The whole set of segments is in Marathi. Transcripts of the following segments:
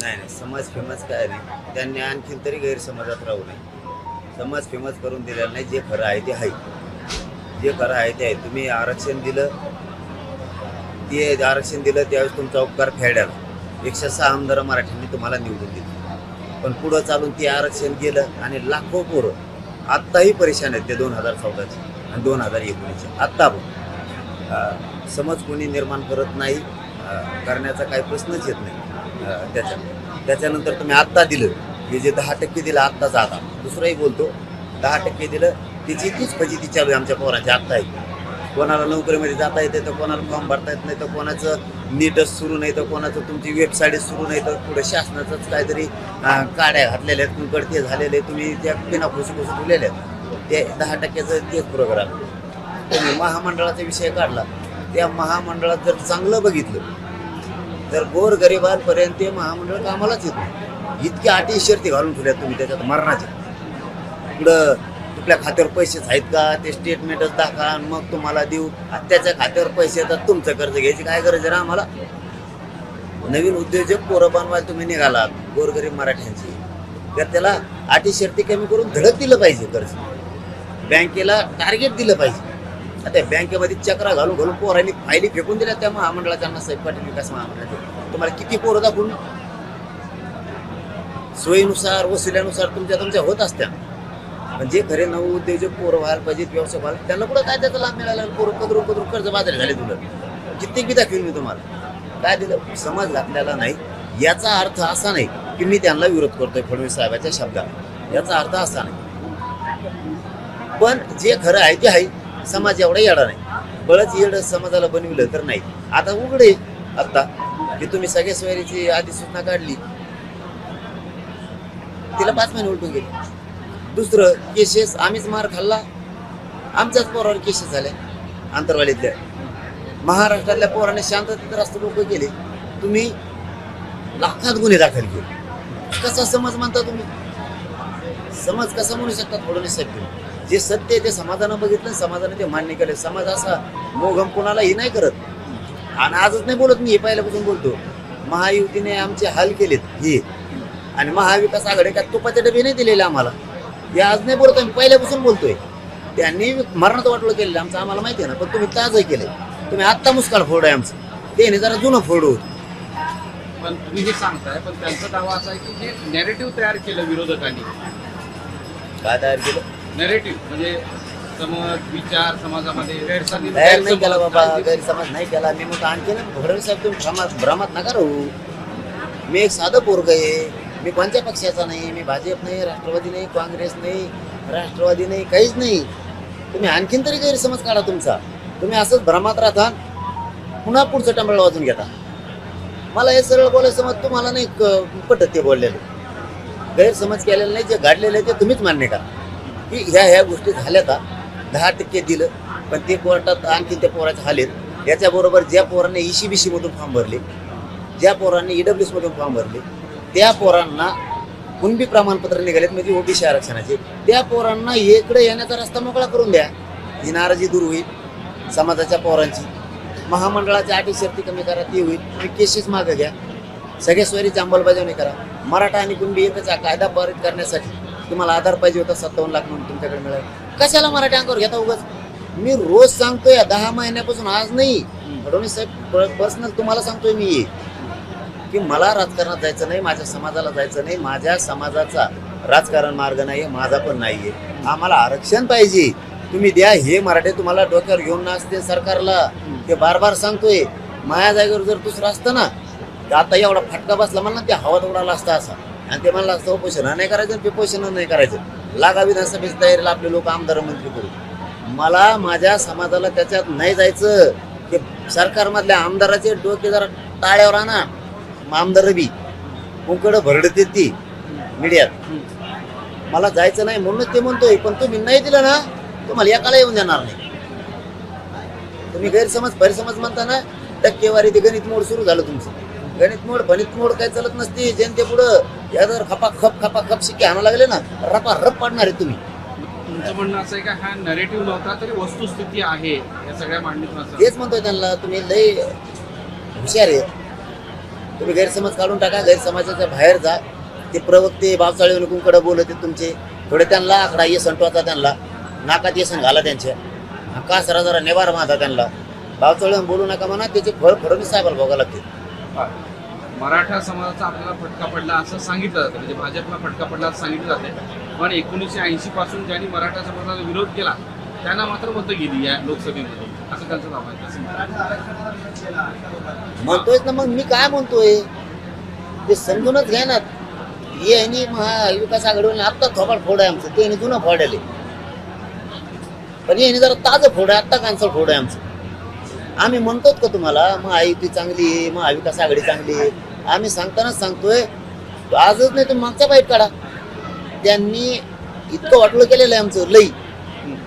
नाही नाही. समाज फेमस काय नाही त्यांनी आणखीन तरी गैरसमाजात राहू नये. समाज फेमस करून दिलेला नाही जे खरं आहे ते आहे. जे खरं आहे ते आहे. तुम्ही आरक्षण दिलं ते आरक्षण दिलं त्यावेळेस तुमचा उपकार फेडायला. एकशे सहा आमदार मराठ्यांनी तुम्हाला निवडून दिली. पण पुढं चालून ते आरक्षण गेलं आणि लाखो पोरं आत्ताही परेशान आहेत ते दोन हजार चौदाचे आणि दोन हजार एकोणीसचे. आत्ता पण. समज कोणी निर्माण करत नाही करण्याचा काही प्रश्नच येत नाही. त्याच्या त्याच्यानंतर तुम्ही आत्ता दिलं. हे जे दहा टक्के दिलं आत्ताच आता दुसरंही बोलतो दहा टक्के दिलं त्याची तीच फजिती चालू आहे आमच्या पोराची आत्ता आहे. कोणाला नोकरीमध्ये जाता येते तर कोणाला फॉर्म भरता येत नाही तर कोणाचं नीटच सुरू नाही तर कोणाचं तुमची वेबसाईट सुरू नाही तर पुढे शासनाचंच काहीतरी काड्या घातलेल्या आहेत तुमकडे ते झालेले तुम्ही त्या बिना खुशी खुशी ठेवलेल्या आहेत ते दहा टक्क्याचं तेच प्रोग्राम तुम्ही महामंडळाचा विषय काढला. त्या महामंडळात जर चांगलं बघितलं तर गोर गरिबांपर्यंत ते महामंडळ कामालाच येत नाही. इतक्या अटी शर्ती घालून ठेवल्या तुम्ही त्याच्यात मरणाच्या पुढं आपल्या खात्यावर पैसेच आहेत का? ते स्टेटमेंटच दाखवा मग तुम्हाला देऊ. आणि त्याच्या खात्यावर पैसे येतात तुमचं कर्ज घ्यायची काय गरज आहे ना आम्हाला? नवीन उद्योजक पोरं बनवायला तुम्ही निघालात गोरगरीब मराठ्यांची. तर त्याला अटी शर्ती कमी करून धडक दिलं पाहिजे कर्ज. बँकेला टार्गेट दिलं पाहिजे. आता बँकेमध्ये चक्रा घालून घालून पोरांनी फायली फेकून दिल्या त्या महामंडळाच्या साहेब पाटील विकास महामंडळाचे तुम्हाला किती पोरं दाखवून? सोयीनुसार वसिल्यानुसार तुमच्या तुमच्या होत असत्या. पण जे खरे नव उद्योजक पोरं व्हायला पाहिजेत व्यवसाय व्हायला त्यांना कुठं काय त्याचा लाभ मिळाला पोरं कदरून कदरून कर्ज बाजारी झाले तुला. कित्येक बी दाखवीन मी तुम्हाला. काय दिलं? समज घातलेला नाही. याचा अर्थ असा नाही की मी त्यांना विरोध करतोय फडणवीस साहेबाच्या शब्दात. याचा अर्थ असा नाही. पण जे खरं आहे ते आहे. समाज एवढा येणार नाही. बळच येड समाजाला बनविलं तर नाही. आता उघडे आता की तुम्ही सगळ्या सोयरीची अधिसूचना काढली. तिला पाच महिने उलटून गेले. दुसरं केसेस आम्हीच मार खाल्ला. आमच्याच पोरावर केसेस झाले आंतरवालीतल्या. महाराष्ट्रातल्या पोराने शांततेत रस्ते लोक केले. तुम्ही लाखात गुन्हे दाखल केले. कसा समज म्हणता तुम्ही? समज कसा म्हणू शकता थोडं नाही जे सत्य आहे ते समाजानं बघितलं समाजाने ते मान्य केलं. समाज असा मोघम कोणालाही नाही करत. आणि आजच नाही बोलत मी हे पहिल्यापासून बोलतो. महायुतीने आमचे हाल केलेत हे. आणि महाविकास आघाडी का तुपाचे डबे नाही दिलेले आम्हाला. हे आज नाही बोलत आम्ही पहिल्यापासून बोलतोय. त्यांनी मरणात वाटलं केलेलं आमचं आम्हाला माहिती आहे ना पण तुम्ही ताजं केलंय. तुम्ही आत्ता मुस्काळ फोड आहे आमचं. ते जरा जुनं फोड. होत पण तुम्ही हे सांगताय पण त्यांचा दावा असा आहे की नेरेटिव्ह तयार केलं विरोधकांनी. काय तयार केलं? नेरेटिव्ह म्हणजे समज विचार समाजामध्ये गैरसमज नाही केला बाबा गैरसमज- नाही केला. मी मग आणखी ना फडणवीस साहेब तुम्ही भ्रमात भ्रमात नका राहू. मी एक साधं पोरग आहे. मी कोणत्या पक्षाचा नाही मी भाजप नाही राष्ट्रवादी नाही काँग्रेस नाही राष्ट्रवादी नाही काहीच नाही. तुम्ही आणखीन तरी गैरसमज काढा तुमचा. तुम्ही असंच भ्रमात राहता पुन्हा पुढचं टंबळ वाजून घेता. मला हे सरळ बोलायचं मग तुम्हाला नाही क- पटत ते बोललेलं. गैरसमज केलेलं नाही जे घडलेलं आहे ते तुम्हीच मान्य करा. की ह्या ह्या गोष्टी झाल्या का? दहा टक्के दिलं पण ते कोर्टात आणखी त्या पोराचे हालेत. याच्याबरोबर ज्या पोरांनी ई सी बी सीमधून फॉर्म भरले ज्या पोरांनी ई डब्ल्यू सीमधून फॉर्म भरले त्या पोरांना कुणबी प्रमाणपत्र निघालेत म्हणजे ओबीसी आरक्षणाचे. त्या पोरांना इकडे येण्याचा रस्ता मोकळा करून द्या. ही नाराजी दूर होईल समाजाच्या पोरांची. महामंडळाच्या अटी शर्ती कमी करा ती होईल. तुम्ही केसेस मागं घ्या. सगळ्या सोयरीची अंमलबजावणी करा. मराठा आणि कुणबी एकच कायदा पारित करण्यासाठी. तुम्हाला आधार पाहिजे होता सत्तावन्न लाख म्हणून तुमच्याकडे मिळाला. कशाला मराठी अंगावर घेता उगाच? मी रोज सांगतोय दहा महिन्यापासून आज नाही. फडणवीस साहेब पर्सनल तुम्हाला सांगतोय मी. की मला राजकारणात जायचं नाही माझ्या समाजाला जायचं नाही माझ्या समाजाचा राजकारण मार्ग नाही माझा पण नाहीये. आम्हाला आरक्षण पाहिजे. तुम्ही द्या हे मराठे तुम्हाला डोक्यावर घेऊन नसते सरकारला. ते बार बार सांगतोय. माझ्या जागेवर जर दुसरं असतं ना तर आता एवढा फटका बसला म्हणला ते हवात उडाला असता असा. आणि ते म्हणलं असतं उपोषण नाही करायचं आणि नाही करायचं. लागा विधानसभेची तयारीला आपले लोक आमदार मंत्री करू. मला माझ्या समाजाला त्याच्यात नाही जायचं. ते सरकारमधल्या आमदाराचे डोके जरा टाळ्यावर आणा. आमदार बी. उकडं भरडते ती मीडियात. मला जायचं नाही म्हणूनच ते म्हणतोय पण तुम्ही नाही दिलं ना तुम्हाला एकाला येऊन देणार नाही. तुम्ही गैरसमज गैरसमज म्हणता ना टक्केवारी ते गणित मोड सुरू झालं तुमचं. गणित मोड फणित मोड काही चालत नसते. जनते पुढं. या जर खपा खप खपा खप शिक्के आणा लागले ना रपा रप पाडणार आहे तुम्ही. तुमचं म्हणणं असं आहे का हा नरेटिव्ह नव्हता तरी वस्तुस्थिती आहे या सगळ्या मांडणीतून असं? तेच म्हणतोय त्यांना तुम्ही लय हुशार आहे तुम्ही गैरसमज काढून टाका गैरसमाजाच्या बाहेर जा. ते प्रवक्ते बावचाळे कडे बोलत आहेत तुमचे. थोडे त्यांना आकडा येसन टोचा त्यांना. नाकात येसन घाला त्यांच्या. हा का सरा जरा नेवार माता त्यांना. बावचाळे बोलू नका म्हणा त्याचे फळ फडणवीस साहेबाला भोगा लागते. मराठा समाजाचा आपल्याला फटका पडला असं सांगितलं जातं. म्हणजे भाजपला फटका पडला असं सांगितलं जातं. पण एकोणीसशे ऐंशी पासून ज्यांनी मराठा समाजाला विरोध केला त्यांना मात्र मतं गेली या लोकसभेमध्ये. असं त्यांचं दावा आहे म्हणतोय ना मग मी काय म्हणतोय? ते समजूनच घ्या ना हे यांनी महाविकास आघाडीवर आत्ता थोपाड फोड आहे आमचं. ते यांनी जुनं फोड आले. पण यांनी जरा ताजं फोड आहे आत्ता कॅन्सर फोड आहे आमचं. आम्ही म्हणतोच का तुम्हाला महायुती चांगली आहे महाविकास आघाडी चांगली आहे. आम्ही सांगतानाच सांगतोय आजच नाही तुम्ही मागचा बाईट काढा. त्यांनी इतकं वाटलं केलेलं आहे आमचं लई.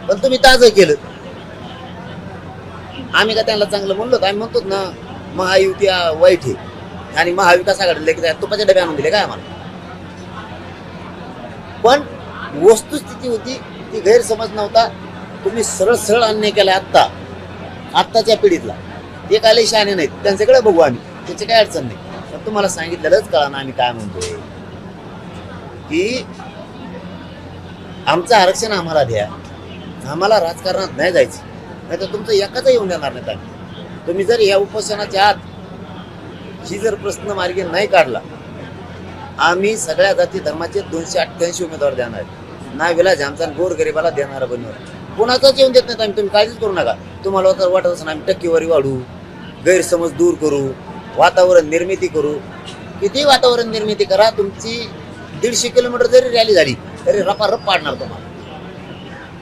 पण तुम्ही ताज केलं. आम्ही का त्यांना चांगलं म्हणलो आम्ही म्हणतो ना महायुती वाईट आहे. आणि महाविकास आघाडीला की तुपाचे डबे आणून दिले काय आम्हाला? पण वस्तुस्थिती होती ती गैरसमज नव्हता. तुम्ही सरळ सरळ अन्याय केला आत्ता. आत्ताच्या पिढीतला. ते काय लय शहाणे नाहीत. त्यांच्याकडे बघू आम्ही. त्याची काय अडचण नाही. तुम्हाला सांगितलेलंच कळा आम्ही काय म्हणतोय. की आमचं आरक्षण आम्हाला द्या. आम्हाला राजकारणात नाही जायचं. नाही तर तुमचं एकाच येऊन देणार नाही आम्ही. तुम्ही जर या उपोषणाच्या आत ही जर प्रश्न मार्गी नाही काढला आम्ही सगळ्या जाती धर्माचे दोनशे अठ्ठ्याऐंशी उमेदवार देणार. आहेत. ना विलाज आमचा गोर गरिबाला देणारा बनवर कोणाचाच येऊन देत नाही आम्ही. तुम्ही काळजीच करू नका. तुम्हाला तर वाटत असेल आम्ही टक्केवारी वाढू गैरसमज दूर करू. वातावरण निर्मिती करू. किती वातावरण निर्मिती करा तुमची दीडशे किलोमीटर जरी रॅली झाली तरी रपारप पाडणार तुम्हाला.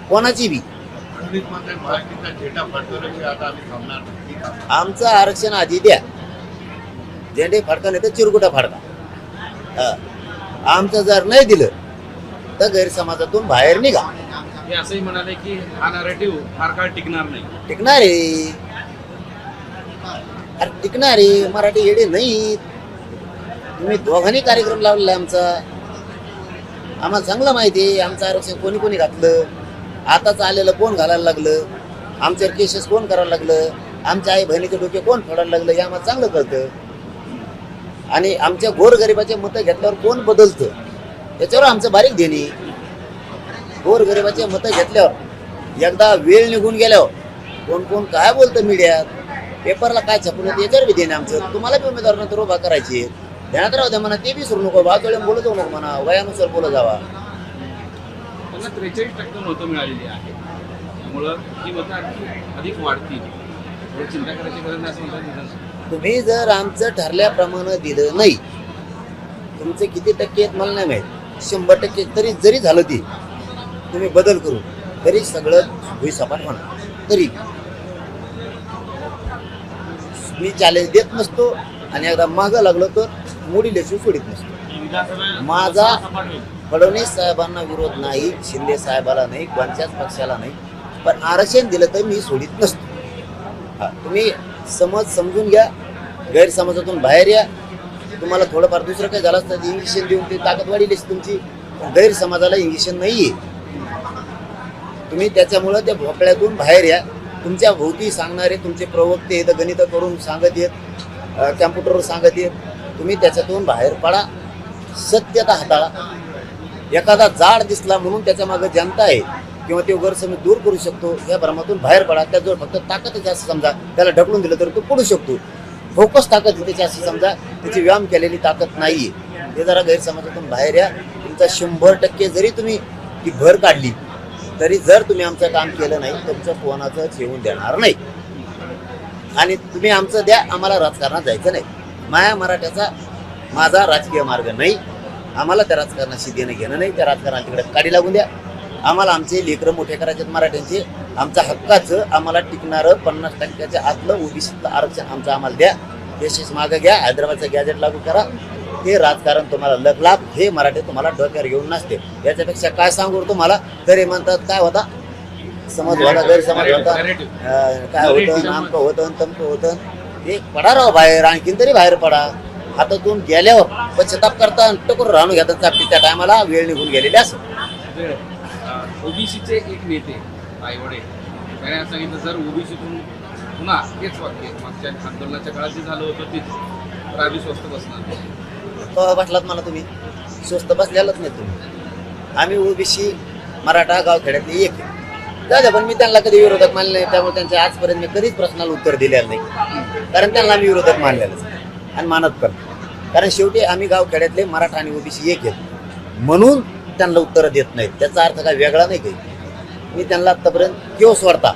कोणाची बी. आमचं आरक्षण आधी द्या. झेंडे फाडका नाही तर चिरकुटा फाडका. आमचं जर नाही दिलं तर गैरसमाजातून बाहेर निघा. असंही म्हणाले की हा नॅरेटिव्ह फार काळ टिकणार नाही. टिकणार आहे. अरे टिकणार आहे मराठी येडे नाही तुम्ही दोघांनी कार्यक्रम लावलेला आहे आमचा. आम्हाला चांगलं माहिती आहे आमचं आरक्षण कोणी कोणी घातलं? आताच आलेलं कोण घालायला लागलं? आमच्यावर केसेस कोण करायला लागलं? आमच्या आई बहिणीचे डोके कोण फोडायला लागलं? हे आम्हाला चांगलं कळतं. आणि आमच्या गोरगरिबाचे मतं घेतल्यावर कोण बदलतं? त्याच्यावर आमचं बारीक देणे गोरगरिबाचे मतं घेतल्यावर एकदा वेळ निघून गेल्यावर कोण कोण काय बोलतं मीडियात? पेपरला काय छपून येतं याच्यावर बी देणे आमचं. तुम्हाला बी उमेदवार नंतर उभा करायची ध्यानात राहू द्या म्हणा ते बी सुरू नको. बाजूला बोलत जाऊ नको म्हणा. वयानुसार बोलत जावा. त्यांना त्रेचाळीस टक्के मतं मिळालेली आहे त्यामुळं ही मतं आणखी अधिक वाढतील. चिंता करायची गरज नाही असं म्हणतात तुम्ही जर आमचं ठरल्याप्रमाणे दिलं नाही तुमचे किती टक्के आहेत मला नाही माहीत. शंभर टक्के तरी जरी झालं ती तुम्ही बदल करू तरी सगळं भुईसपाट होणार. तरी. मी चॅलेंज देत नसतो आणि एकदा मागं लागलो तर मोडी लेशू सोडित नसतो. माझा फडणवीस साहेबांना विरोध नाही शिंदे साहेबाला नाही कोणत्याच पक्षाला नाही पण आरक्षण दिलं तर मी सोडित नसतो. हा, तुम्ही समज समजून घ्या गैरसमजातून बाहेर या. तुम्हाला थोडंफार दुसरं काही झालं असतं इंजेक्शन देऊन ते ताकद वाढीलीच तुमची. गैरसमाजाला इंजेक्शन नाही आहे तुम्ही त्याच्यामुळं त्या भोपळ्यातून बाहेर या. तुमच्या भोवती सांगणारे तुमचे प्रवक्ते येतं गणित करून सांगत येत कॅम्प्युटरवर सांगत येत तुम्ही त्याच्यातून बाहेर पडा. सत्यता हाताळा. एखादा जाड दिसला म्हणून त्याच्यामागं जनता आहे किंवा ते गैरसमज दूर करू शकतो या भ्रमातून बाहेर पडा. त्याजवळ फक्त ताकद आहे जास्त समजा. त्याला ढकलून दिलं तर तो पडू शकतो. फोकस ताकद आहे त्याची असं समजा त्याची व्यायाम केलेली ताकद नाही आहे ते जरा गैरसमजातून बाहेर या. तुमचा शंभर टक्के जरी तुम्ही ती भर काढली तरी जर तुम्ही आमचं काम केलं नाही तुमचं कोणाचं येऊन देणार नाही. आणि तुम्ही आमचं द्या आम्हाला राजकारणात जायचं नाही. माया मराठ्याचा माझा राजकीय मार्ग नाही. आम्हाला त्या राजकारणाशी देणं घेणं नाही. त्या राजकारणाला तिकडे काढी लागून द्या. आम्हाला आमचे लेकरं मोठे करायचे आहेत मराठ्यांचे. आमच्या हक्काचं आम्हाला टिकणारं पन्नास टक्क्याच्या आतलं ओबीसीतलं आरक्षण आमचं आम्हाला द्या. देशेस मागं घ्या. हैदराबादचं गॅजेट लागू करा. हे राजकारण तुम्हाला लग लाभ हे मराठी तुम्हाला डोक्यावर घेऊन नसते. याच्यापेक्षा काय सांगू तुम्हाला? तरी म्हणतात काय होता? समज होता गैरसमज होता. काय होतं? नामकं होतं तमकं होतं. ते पडा राव बाहेर आणखीन तरी बाहेर पडा. हातातून गेल्यावर पश्चाताप करता टकूर राहून घेतात चापटी. त्या टायमाला वेळ निघून गेलेली असं. ओबीसीचे एक नेते आईवडे त्याने असं सांगितलं जर ओबीसीतून पुन्हा हेच वाक्य मागच्या आंदोलनाच्या काळात जे झालं होतं तेच. आम्ही स्वस्त बसणार. कवा बसलात मला तुम्ही. स्वस्त बसलेलाच नाही तुम्ही. आम्ही ओबीसी मराठा गावखेड्यातले एक. आहे. दादा पण मी त्यांना कधी विरोधक मानले नाही. त्यामुळे त्यांच्या आजपर्यंत मी कधीच प्रश्नाला उत्तर दिलेलं नाही. कारण त्यांना आम्ही विरोधक मानलेलंच आणि मानत पण कारण शेवटी आम्ही गावखेड्यातले मराठा आणि ओबीसी एक आहेत. म्हणून त्यांना उत्तर देत नाहीत. त्याचा अर्थ काय वेगळा नाही काही. मी त्यांना आत्तापर्यंत किंवा स्वरता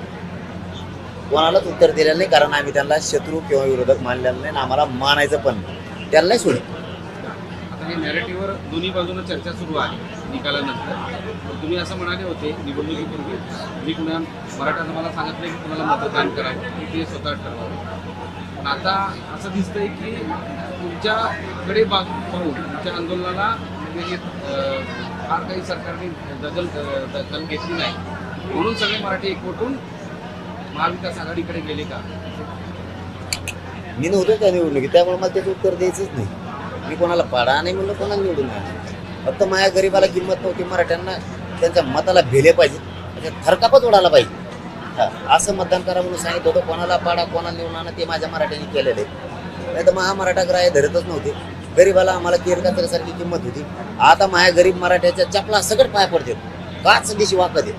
कोणालाच उत्तर दिलेलं नाही. कारण आम्ही त्यांना शत्रू किंवा विरोधक मानलेलं नाही आणि आम्हाला मानायचं पण त्यांनाही त्यांना सोडत हे नॅरेटिव्हवर दोन्ही बाजूनं चर्चा सुरू आहे निकालानंतर. तुम्ही असं म्हणाले होते निवडणुकीपूर्वी मी कुणा मराठा समाजाला सांगत नाही की कुणाला मतदान करावं ते स्वतः ठरवावं. पण आता असं दिसतंय की तुमच्याकडे बाग पाहून तुमच्या आंदोलनाला म्हणजे फार काही सरकारने दखल दखल घेतली नाही. म्हणून सगळे मराठी एकवटून महाविकास आघाडीकडे गेले का? मी नव्हतो त्या निवडणुकीत त्यामुळे मला त्याचं उत्तर द्यायचंच नाही. मी कोणाला पाडा नाही म्हणलं कोणाला निवडून नाही फक्त माझ्या गरीबाला किंमत नव्हती मराठ्यांना त्यांच्या मताला भेले पाहिजे. म्हणजे थरकापच उडाला पाहिजे. हा, असं मतदान करा म्हणून सांगितलं होतं कोणाला पाडा कोणाला निवडून आणा ते माझ्या मराठ्यांनी केलेलं. आहे नाही तर महामराठा ग्राह्य धरतच नव्हते. गरीबाला आम्हाला केरकासारखी किंमत होती. आता माझ्या गरीब मराठ्याच्या चपला सगळं पाय पडते काच दिशी वाकत आहेत.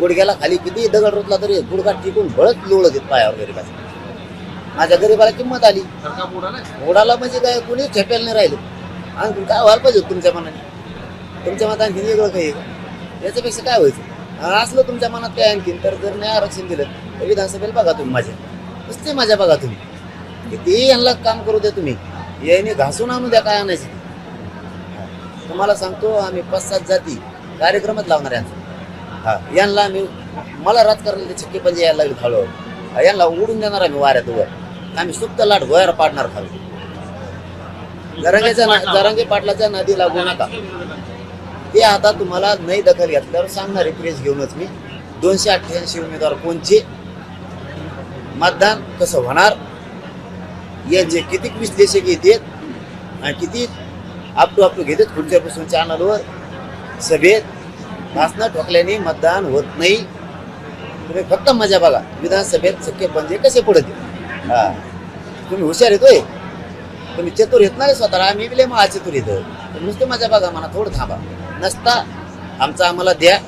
गुडघ्याला खाली किती दगड रुतला तरी गुडघा टिकून भळत लोळत आहेत पायावर गरीबाचा. माझ्या गरीबाला किंमत आली. सरकार ओढाला म्हणजे काय कोणी ठेपेल नाही राहिलं. आणखी काय व्हायला पाहिजे तुमच्या मनाने? तुमच्या मनात आणखीन वेगळं काही आहे याच्यापेक्षा काय व्हायचं? आणि असलं तुमच्या मनात काय आणखीन तर जर नाही आरक्षण दिलं तर विधानसभेला बघा तुम्ही माझ्या. नुसते माझ्या बघा तुम्ही. किती यांना काम करू द्या तुम्ही. याने घासून आणू द्या काय आणायचं तुम्हाला सांगतो आम्ही पाच सात जाती कार्यक्रमच लावणार यांचा हा यांना आम्ही मला राजकारणाला ते छक्के पंजे यायला लागले हळूहळू. यांना उडून देणार आम्ही वाऱ्यात वर. आम्ही सुप्त लाट गोयार पाडणार खाली. जरांगेच्या जरांगे पाटलाच्या नदी लागू नका. ते आता तुम्हाला नाही दखल घेतल्यावर सांगणार प्रेस घेऊनच मी. दोनशे अठ्ठ्याऐंशी उमेदवार कोणचे? मतदान कसं होणार? यांचे किती विश्लेषक येतात आणि किती आपटू आपटू घेतात खुर्च्यापासून चॅनलवर? सभेत भाषणं ठोकल्याने मतदान होत नाही. तुम्ही फक्त मजा बघा. विधानसभेत सख्खे पंजे कसे पडत हा. तुम्ही हुशार येतोय तुम्ही चतुर येत नाही स्वतःला. आम्ही बिले महा चतुर येतो नुसते माझ्या बघा मला थोडं थांबा. नसता आमचं आम्हाला द्या.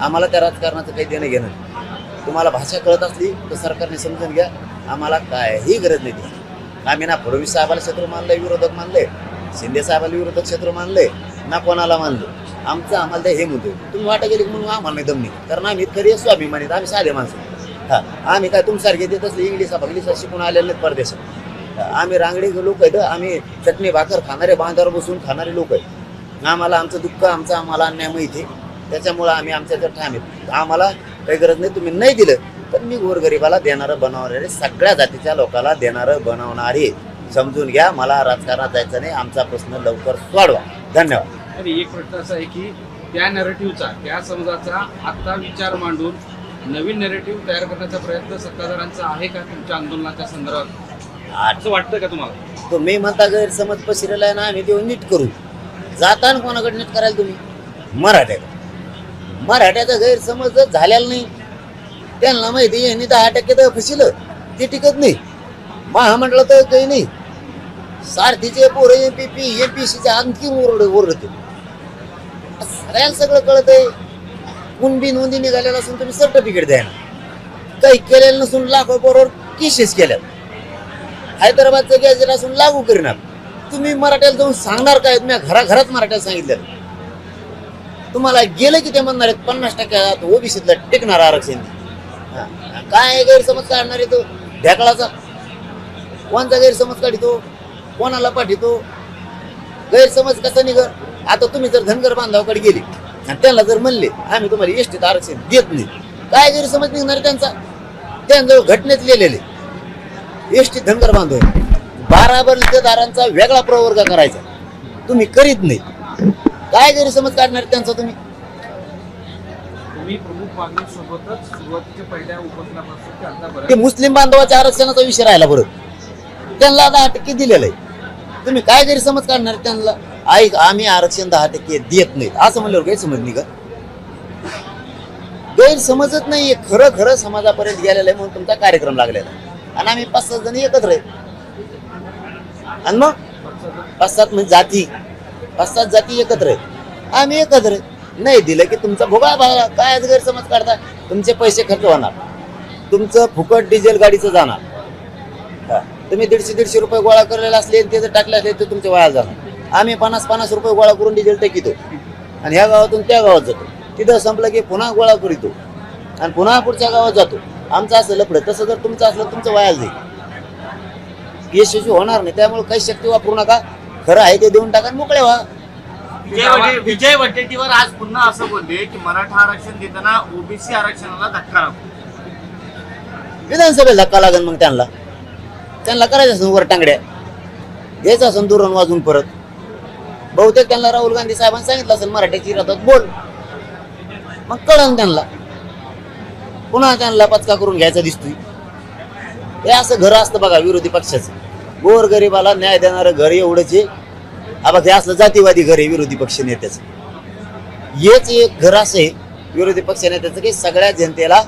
आम्हाला त्या राजकारणाचं काही देणं घेणं नाही. तुम्हाला भाषा कळत असली तर सरकारने समजून घ्या. आम्हाला काहीही गरज नाही त्याची. आम्ही ना फडणवीस साहेबाला शत्रू मानलंय विरोधक मानले शिंदे साहेबाला विरोधक शत्रू मानले ना कोणाला मानलं. आमचं आम्हाला हे म्हणतो तुम्ही वाटा गेली म्हणून आम्हाला नाही दमनी कारण आम्ही खरी स्वाभिमानीत आम्ही साधे माणसं. हा आम्ही काय तुमच्यासारखे देत असले इंग्लिश इंग्लिश शिकून आलेले नाहीत परदेशात. आम्ही रांगडे लोक आहेत आम्ही चटणी भाकर खाणारे बांधावर बसून खाणारे लोक आहेत. आम्हाला आमचं दुःख आमचं आम्हाला अन्याय माहिती त्याच्यामुळं आम्ही आमच्या ठाम आम्हाला काही गरज नाही तुम्ही नाही दिलं तर मी गोरगरिबाला देणारं बनवणारे सगळ्या जातीच्या लोकाला देणारं बनवणारे समजून घ्या मला राजकारणात जायचं नाही आमचा प्रश्न लवकर सोडवा. धन्यवाद. एक प्रश्न असा आहे की त्या नरेटिव्हचा त्या समजाचा आत्ता विचार मांडून नवीन नॅरेटिव्ह तयार करण्याचा प्रयत्न सत्ताधाऱ्यांचा आहे का तुमच्या आंदोलनाच्या संदर्भात? असं वाटतं का तुम्हाला? तुम्ही म्हणता गैरसमज पसरलेला आहे ना आम्ही ते नीट करू. जाताना कोणाकडे नीट करायला तुम्ही? मराठ्याकडे. मराठ्याचा गैरसमज जर झालेला नाही. त्यांना माहिती यांनी दहा टक्के तर फसिलं ते टिकत नाही. महामंडळ तर काही नाही. सारथीचे पोरं M P P M P सीचे आणखी ओरड ओरडते सगळं कळत आहे कुणबी नोंदी निघालेला असून तुम्ही सर्टिफिकेट द्या ना. काही केलेलं नसून लाखो बरोबर केसेस केल्यात. हैदराबादचं गॅजेट असून लागू करणार. तुम्ही मराठ्याला जाऊन सांगणार काय? मी घराघरात मराठ्याला सांगितलं. तुम्हाला गेलं की ते म्हणणार आहेत पन्नास टक्के ओबीसीतला टिकणार आरक्षण. काय गैरसमज काढणार आहे तो? ढेकळाचा. कोणचा गैरसमज काढितो? कोणाला पाठितो? गैरसमज कसा निघर आता तुम्ही जर धनगर बांधवाकडे गेली आणि त्यांना जर म्हणले आम्ही तुम्हाला एसटीत आरक्षण देत नाही. काय गैरसमज निघणार त्यांचा? त्यांजवळ घटनेत लिहिलेले एसटी धनगर बांधव. बारा बलतेदारांचा वेगळा प्रवर्ग करायचा. तुम्ही करीत नाही. काय गैरसमज काढणार त्यांचा तुम्ही? ते मुस्लिम बांधवाच्या आरक्षणाचा विषय राहिला बरं. त्यांना दहा टक्के दिलेलं आहे. तुम्ही काय गैरसमज काढणार त्यांना? ऐक आम्ही आरक्षण दहा टक्के देत नाहीत. असं म्हणल्यावर गैरसमज निघा गैरसमजच नाही खरं खरं समाजापर्यंत गेलेलं आहे म्हणून तुमचा कार्यक्रम लागलेला आणि आम्ही पाच सात जण एकत्र आहे आणि मग? पाच सात म्हणजे जाती. पाच सात जाती एकत्र आहेत. आम्ही एकत्र नाही दिलं की तुमचा भोगा भागा. काय आज गैरसमज काढता? तुमचे पैसे खर्च होणार. तुमचं फुकट डिझेल गाडीचं जाणार. तुम्ही दीडशे दीडशे रुपये गोळा करलेले असले आणि ते जर टाकले असले तर तुमचे वाया जाणार. आम्ही पन्नास पन्नास रुपये गोळा करून डिझेल टाकितो. आणि ह्या गावातून त्या गावात जातो. तिथं संपलं की पुन्हा गोळा करीतो. आणि पुन्हा पुढच्या गावात जातो. आमचं असं लफडं तसं जर तुमचं असलं तुमचं वाया जाईल. यशस्वी होणार नाही. त्यामुळे काही शक्ती वापरू नका. खरं आहे ते देऊन टाका मोकळे व्हा. विजय वडे- विजय वडेट्टीवार आज पुन्हा असं बोलले की मराठा आरक्षण देताना ओबीसी आरक्षणाला धक्का लागतो. विधानसभेला धक्का लागेल मग त्यांना. त्यांना करायचं वर टांगड्या. घ्यायचं असेल दुरण वाजून परत. बहुतेक त्यांना राहुल गांधी साहेबांनी सांगितलं असेल मराठीची राहतात बोल. मग कळन त्यांना. पुन्हा त्यांना पचका करून घ्यायचा दिसतोय. हे असं घर असतं बघा विरोधी पक्षाचं. गोर गरीबाला न्याय देणारं घर एवढंच आहे. हे असलं जातीवादी घर आहे विरोधी पक्ष नेत्याचं. हेच एक घर असं आहे विरोधी पक्ष नेत्याचं की सगळ्या जनतेला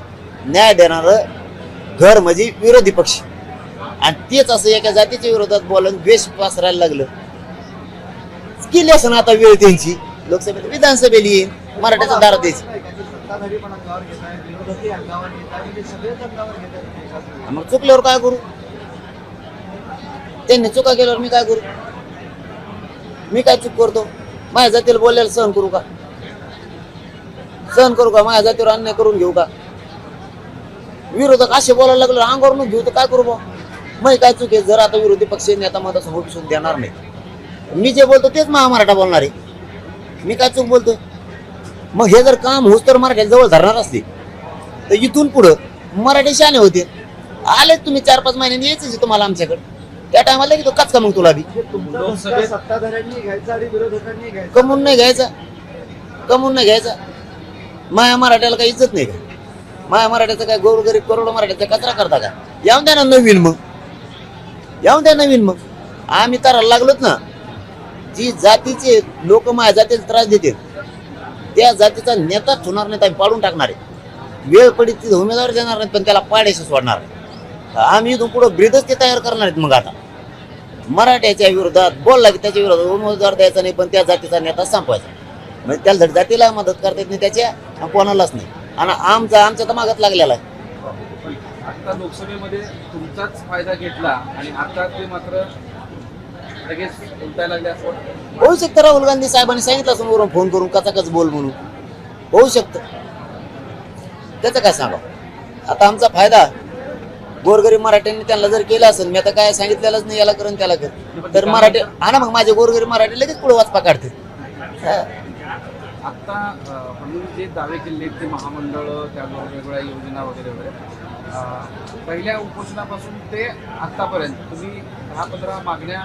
न्याय देणारं घर म्हणजे विरोधी पक्ष. आणि तेच असं एका जातीच्या विरोधात बोलून द्वेष पसरायला लागलं. केली असं आता वेळ त्यांची. लोकसभेत विधानसभेला येईल मराठ्याचा दारात द्यायची. मग चुकल्यावर काय करू? त्यांनी चुका केल्यावर मी काय करू? मी काय चूक करतो? माझ्या जातीला बोलायला सहन करू का? सहन करू का? माझ्या जातीवर अन्याय करून घेऊ का? विरोधक असे बोलायला लागले अंगावर घेऊ तर काय करू बा? मग काय चूक जर आता विरोधी पक्ष नेता मधासमोर होऊ देणार नाही मी जे बोलतो तेच महामराठा बोलणार. आहे मी काय चूक बोलतोय? मग हे जर काम होस तर मराठ्या जवळ धरणार असते तर इथून पुढं मराठी शाने होते. आले तुम्ही चार पाच महिन्यांनी यायचं तुम्हाला आमच्याकडे. त्या टायमाला की तो कच का मग तुला बी. लोकसभेत सत्ताधाऱ्यांनी घ्यायचा आणि विरोधकांनी घ्यायचा. कमवून नाही घ्यायचा. कमवून नाही घ्यायचा. माया मराठ्याला काही इज्जत नाही का? माया मराठ्याचं काय गोरगरीब करोड मराठ्याचा कचरा करता का? यावून द्या ना नवीन मग. यावून द्या नवीन मग. आम्ही तर लागलोच ना. जी जातीचे लोक माझ्या जातीला त्रास देतील त्या जातीचा नेताच होणार नाही आम्ही पाडून टाकणार आहे. वेळ पडीत तिथे उमेदवार देणार नाहीत पण त्याला पाडायचं सोडणार आहे. आम्ही इथून पुढं ब्रिदच ते तयार करणार आहेत मग आता. मराठ्याच्या विरोधात बोलला की त्याच्या विरोधात उमेदवार द्यायचा नाही पण त्या जातीचा नेता संपवायचा. म्हणजे त्याला धड जातीला मदत करता येत नाही त्याच्या कोणालाच नाही. आणि आमचा आमच्या तर मागत लागलेला आहे. आता लोकसभेमध्ये तुमचाच फायदा घेतला आणि आता ते मात्र लगेच उलटायला लागले असं वाटतं होऊ शकतं राहुल गांधी साहेबांनी सांगितलं असं वरून फोन करून कचा कच बोल म्हणून. होऊ शकतं. त्याचं काय सांगा आता आमचा फायदा गोरगरीब मराठ्यांनी त्यांना जर केलं असेल मी आता काय सांगितलेलंच नाही याला करून त्याला कर. तर मराठी हा ना मग माझे गोरगरीब मराठी लगेच पुढे वाचपा काढते. आता फडणवीस जे दावे केले ते महामंडळ त्याबरोबर वेगवेगळ्या योजना वगैरे वगैरे पहिल्या उपोषणापासून ते आत्तापर्यंत तुम्ही दहा पंधरा मागण्या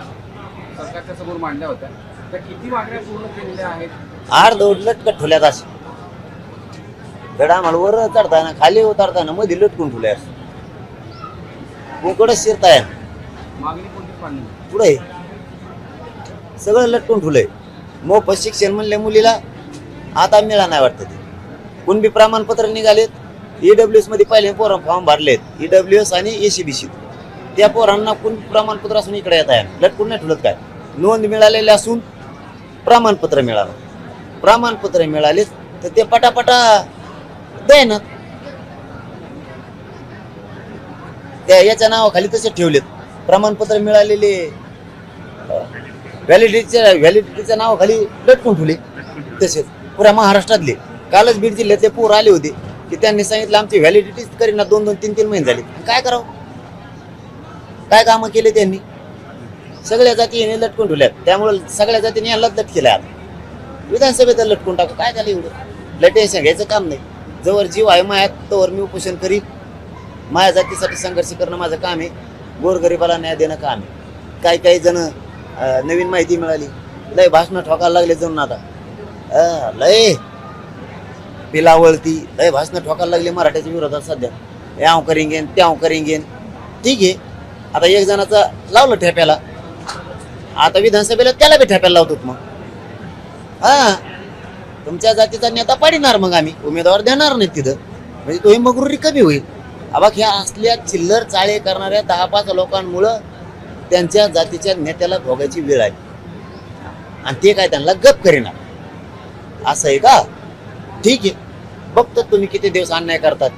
सरकारच्या समोर मांडल्या होत्या. त्या किती मागण्या पूर्ण केलेल्या आहेत? आड ठेवल्यात असे. गड आम्हाला वर चढताना खाली उतरताना मध्ये लटकून ठेवल्या असं. कोकडच शिरताय. मागणी कोणतीच मांडली नाही. पुढे. सगळं लटकून ठेवलंय. मोफत शिक्षण म्हणल्या मुलीला आता मिळा नाही वाटतं ते. कुणबी प्रमाणपत्र निघालेत. ईडब्ल्यू एसमध्ये पहिले पोरं फॉर्म भरलेत. ईडब्ल्यू एस आणि एसीबीसी त्या पोरांना कोण प्रमाणपत्र असून इकडे येत आहे? लटकून नाही ठेवलं काय? नोंद मिळालेली असून प्रमाणपत्र मिळालं. प्रमाणपत्र मिळाले तर ते पटापटा दे ना. त्या याच्या नावाखाली तसे ठेवलेत. प्रमाणपत्र मिळालेले व्हॅलिडिटीच्या व्हॅलिडिटीच्या नावाखाली लटकून ठेवले? तसेच पुऱ्या महाराष्ट्रातले. कालच बीड जिल्ह्यातले पूर आले होते की त्यांनी सांगितलं आमची व्हॅलिडिटीच करीना दोन दोन तीन तीन महिने झाले. काय करावं? काय कामं केले त्यांनी? सगळ्या जाती याने लटकून ठेवल्यात. त्यामुळे सगळ्या जातीने यांनाच लट आता. विधानसभेत लटकून टाकू. काय झालं एवढं? लटेशन घ्यायचं काम नाही. जवळ जीव आहे मायात तोवर मी उपोषण करीन. माझ्या जातीसाठी संघर्ष करणं माझं काम आहे. गोरगरिबाला न्याय देणं काम आहे. काही काही जण नवीन माहिती मिळाली. लय भाषणं ठोकायला लागले जणून आता. लय. पिलावळती लय भाषणं ठोकायला लागली मराठ्याच्या विरोधात सध्या. याव करेंगेन त्याव करेंगेन ठीक आहे. आता एक जणाचं लावलं ठेप्याला. आता विधानसभेला त्याला बी ठेप्याला लावतो मग. हा. तुमच्या जातीचा नेता पाडिणार मग आम्ही. उमेदवार देणार नाही तिथं. म्हणजे तोही मग कमी होईल. अबा ह्या असल्या चिल्लर चाळे करणाऱ्या दहा पाच लोकांमुळं त्यांच्या जातीच्या नेत्याला भोगायची वेळ आहे आणि ते काय त्यांना गप करीणार असं आहे का? ठीक आहे. बघतो तुम्ही किती दिवस अन्याय करतात.